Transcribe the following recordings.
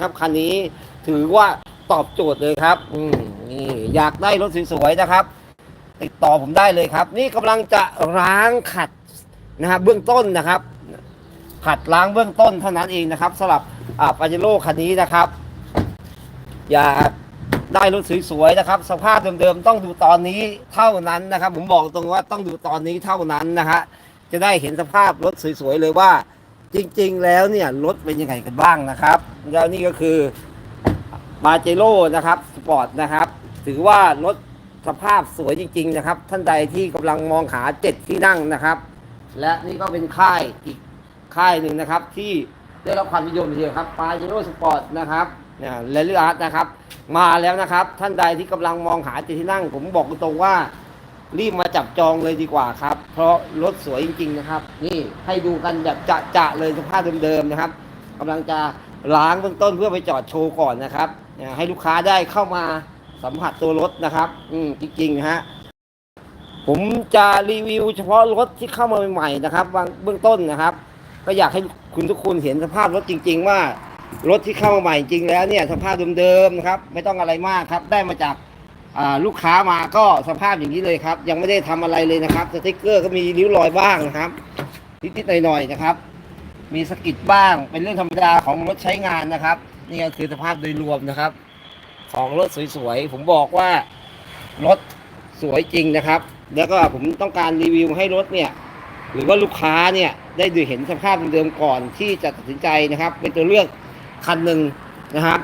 นะครับคันนี้ถือว่าตอบโจทย์เลยครับ อืมนี่อยากได้รถสวยๆนะครับ ติดต่อผมได้เลยครับ นี่กำลังจะล้างขัดนะครับเบื้องต้นนะครับ ขัดล้างเบื้องต้นเท่านั้นเองนะครับสำหรับอ่าปาเจโร่คันนี้นะครับ อยากได้รถสวยๆนะครับ สภาพเดิมๆต้องดูตอนนี้เท่านั้นนะครับ ผมบอกตรงว่าต้องดูตอนนี้เท่านั้นนะฮะจะได้เห็นสภาพรถสวยๆเลยว่า จริงๆแล้วเนี่ยรถเป็นยังไงกันบ้างนะครับ แล้วนี่ก็คือปาเจโร่นะครับสปอร์ตนะครับ ถือว่ารถสภาพสวยจริง ๆ นะครับ ท่านใดที่กำลังมองหาเจ็ดที่นั่งนะครับ และนี่ก็เป็นค่ายอีกค่ายหนึ่งนะครับ ที่ได้รับความนิยมเดียวครับปาเจโร่สปอร์ตนะครับเนี่ยเลเรืออาร์ตนะครับ มาแล้วนะครับ ท่านใดที่กำลังมองหาเจ็ดที่นั่ง ผมบอกตรงๆว่า รีบมาจับจองเลยดีกว่าครับ เพราะรถสวยจริง ๆ นะครับ นี่ให้ดูกันแบบจะๆเลยสภาพเดิมๆนะครับกำลังจะล้างเบื้องต้นเพื่อไปจอดโชว์ก่อนนะครับ ให้ลูกค้าได้เข้ามาสัมผัสตัวรถนะครับ อืมจริงๆนะฮะผมจะรีวิวเฉพาะรถที่เข้ามาใหม่ๆนะครับบางเบื้องต้นนะครับ ก็อยากให้คุณทุกคนเห็นสภาพรถจริง ๆ ว่ารถที่เข้ามาใหม่จริงแล้วเนี่ยสภาพเดิมๆนะครับ ไม่ต้องอะไรมากครับ ได้มาจาก ลูกค้ามาก็สภาพอย่างนี้เลยครับ ยังไม่ได้ทำอะไรเลยนะครับสติ๊กเกอร์ก็มีริ้วรอยบ้างนะครับนิดๆหน่อยๆนะครับ มีสกิดบ้างเป็นเรื่องธรรมดาของรถใช้งานนะครับ นี่ก็คือสภาพโดยรวมนะครับ ของรถสวยๆผมบอกว่ารถสวยจริงนะครับ แล้วก็ผมต้องการรีวิวให้รถเนี่ย หรือว่าลูกค้าเนี่ยได้ดูเห็นสภาพเดิมๆก่อนที่จะตัดสินใจนะครับ เป็นตัวเลือกคันหนึ่งนะครับ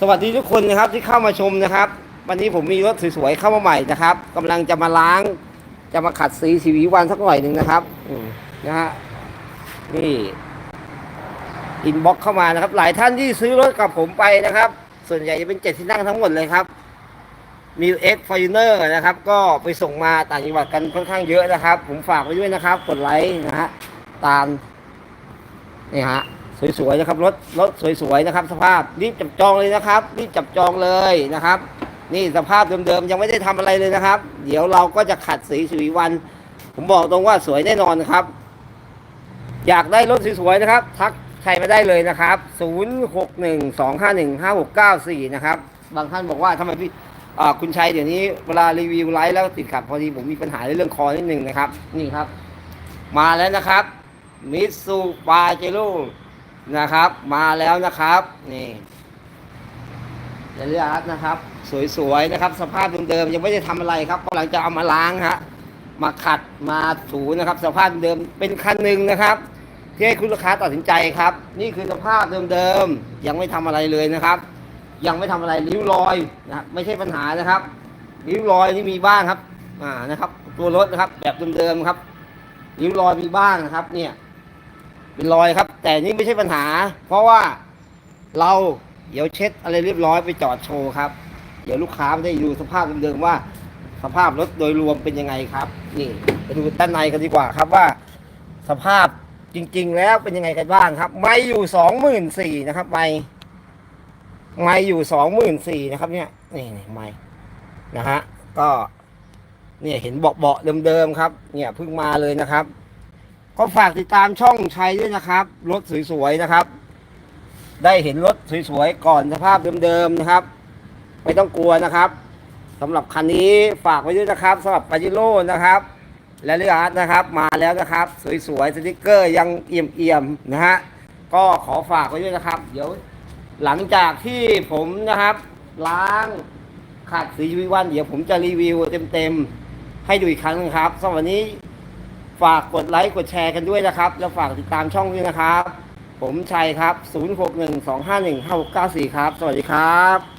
สวัสดีทุกคนนะครับที่เข้ามาชมนะครับ วันนี้ผมมีรถสวยๆเข้ามาใหม่นะครับกำลังจะมาล้าง จะมาขัดสีสีวิวันสักหน่อยหนึ่งนะครับนะฮะนี่อินบ็อกเข้ามานะครับ หลายท่านที่ซื้อรถกับผมไปนะครับ ส่วนใหญ่จะเป็นเจ็ดที่นั่งทั้งหมดเลยครับมีเอ็กฟอร์เนอร์นะครับ ก็ไปส่งมาต่างจังหวัดกันค่อนข้างเยอะนะครับ ผมฝากไว้ด้วยนะครับ กดไลค์นะฮะตามนี่ฮะสวยๆนะครับรถรถสวยๆนะครับ สภาพรีบจับจองเลยนะครับรีบจับจองเลยนะครับ นี่สภาพเดิมๆยังไม่ได้ทำอะไรเลยนะครับ เดี๋ยวเราก็จะขัดสีสีวัน ผมบอกตรงว่าสวยแน่นอนนครับ อยากได้รถสวยๆนะครับ ทักใครมาได้เลยนะครับ 0612515694 นะครับ บางท่านบอกว่าทำไมพี่คุณชัยเดี๋ยวนี้เวลารีวิวไลฟ์แล้วติดขัดพอดีผมมีปัญหาในเรื่องคอนิดหนึ่งนะครับ นี่ครับ มาแล้วนะครับมิตซูปาเจโร่นะครับ มาแล้วนะครับ นี่เรอาร์นะครับ สวยๆนะครับ สภาพเดิมๆยังไม่ได้ทำอะไรครับกำลังจะเอามาล้างฮะมาขัดมาถูนะครับ สภาพเดิมเป็นคันหนึ่งนะครับที่ให้คุณลูกค้าตัดสินใจครับ นี่คือสภาพเดิมๆยังไม่ทำอะไรเลยนะครับ ยังไม่ทำอะไรริ้วรอยนะไม่ใช่ปัญหานะครับริ้วรอยนี่มีบ้างครับอ่านะครับ ตัวรถนะครับ แบบเดิมๆครับริ้วรอยมีบ้างนะครับ เนี่ย เป็นรอยครับ แต่นี่ไม่ใช่ปัญหา เพราะว่าเราเดี๋ยวเช็ดอะไรเรียบร้อยไปจอดโชว์ครับ เดี๋ยวลูกค้าไม่ได้ดูสภาพเดิมๆว่า สภาพรถโดยรวมเป็นยังไงครับ นี่ไปดูด้านในกันดีกว่าครับว่า สภาพจริง ๆ แล้วเป็นยังไงกันบ้างครับ ไม่อยู่สองหมื่นสี่นะครับไม่ไม่อยู่สองหมื่นสี่นะครับ เนี่ยนี่นี่ไม่นะฮะก็เนี่ยเห็นเบาะเดิมๆครับ เนี่ยเพิ่งมาเลยนะครับ ก็ฝากติดตามช่องชัยด้วยนะครับ รถสวยๆนะครับ ได้เห็นรถสวยๆก่อนสภาพเดิมๆนะครับ ไม่ต้องกลัวนะครับสำหรับคันนี้ฝากไว้ด้วยนะครับสำหรับปาจิโร่นะครับ และเรืออาร์ตนะครับ มาแล้วนะครับ สวยๆสติกเกอร์ยังเอี่ยมๆนะฮะก็ขอฝากไว้ด้วยนะครับ เดี๋ยวหลังจากที่ผมนะครับ ล้างขัดสีวิวันเดี๋ยวผมจะรีวิวเต็มๆให้ดูอีกครั้งนึงครับสำหรับวันนี้ฝากกดไลค์กดแชร์กันด้วยนะครับ แล้วฝากติดตามช่องด้วยนะครับ ผมชัยครับ 0612515694 ครับ สวัสดีครับ